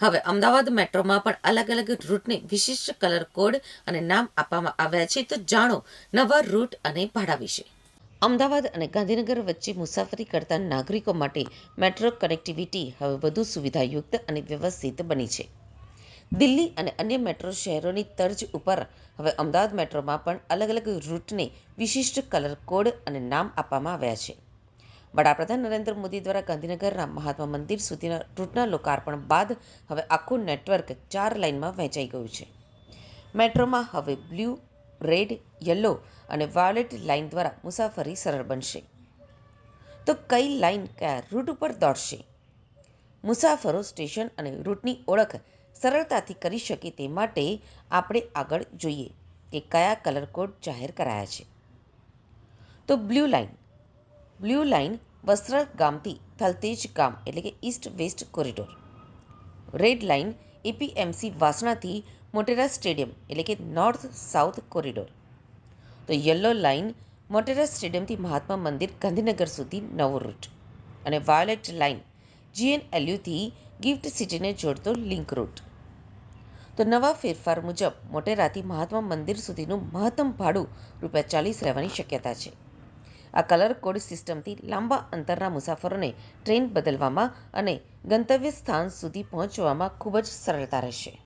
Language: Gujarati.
હવે અમદાવાદ મેટ્રોમાં પણ અલગ અલગ રૂટને વિશિષ્ટ કલર કોડ અને નામ આપવામાં આવ્યા છે. તો જાણો, નવા રૂટ અને ભાડા વિશે. અમદાવાદ અને ગાંધીનગર વચ્ચે મુસાફરી કરતા નાગરિકો માટે મેટ્રો કનેક્ટિવિટી હવે વધુ સુવિધાયુક્ત અને વ્યવસ્થિત બની છે. દિલ્હી અને અન્ય મેટ્રો શહેરોની તર્જ ઉપર હવે અમદાવાદ મેટ્રોમાં પણ અલગ અલગ રૂટને વિશિષ્ટ કલર કોડ અને નામ આપવામાં આવ્યા છે. વડાપ્રધાન નરેન્દ્ર મોદી દ્વારા ગાંધીનગરના મહાત્મા મંદિર સુધીના રૂટના લોકાર્પણ બાદ હવે આખું નેટવર્ક ચાર લાઇનમાં વહેંચાઈ ગયું છે. મેટ્રોમાં હવે બ્લુ, રેડ, યલો અને વાયોલેટ લાઇન દ્વારા મુસાફરી સરળ બનશે. તો કઈ લાઇન કયા રૂટ ઉપર દોડશે? મુસાફરો સ્ટેશન અને રૂટની ઓળખ સરળતાથી કરી શકે તે માટે આપણે આગળ જોઈએ કે કયા કલર કોડ જાહેર કરાયા છે. તો blue line blue line Vastral ગામથી થલતેજ ગામ એટલે કે east west corridor red line APMC વાસણાથી Motera stadium એટલે કે નોર્થ સાઉથ કોરિડોર તો યલો લાઇન મોટેરા સ્ટેડિયમથી મહાત્મા મંદિર ગાંધીનગર સુધી નવો રૂટ. અને વાયોલેટ લાઇન જીએનએલયુથી ગિફ્ટ સિટીને જોડતો લિંક રૂટ. તો નવા ફેરફાર મુજબ મોટેરાથી મહાત્મા મંદિર સુધીનું મહત્તમ ભાડું રૂપિયા ચાલીસ રહેવાની શક્યતા છે. આ કલર કોડ સિસ્ટમથી લાંબા અંતરના મુસાફરોને ટ્રેન બદલવામાં અને ગંતવ્ય સ્થાન સુધી પહોંચવામાં ખૂબ જ સરળતા રહેશે.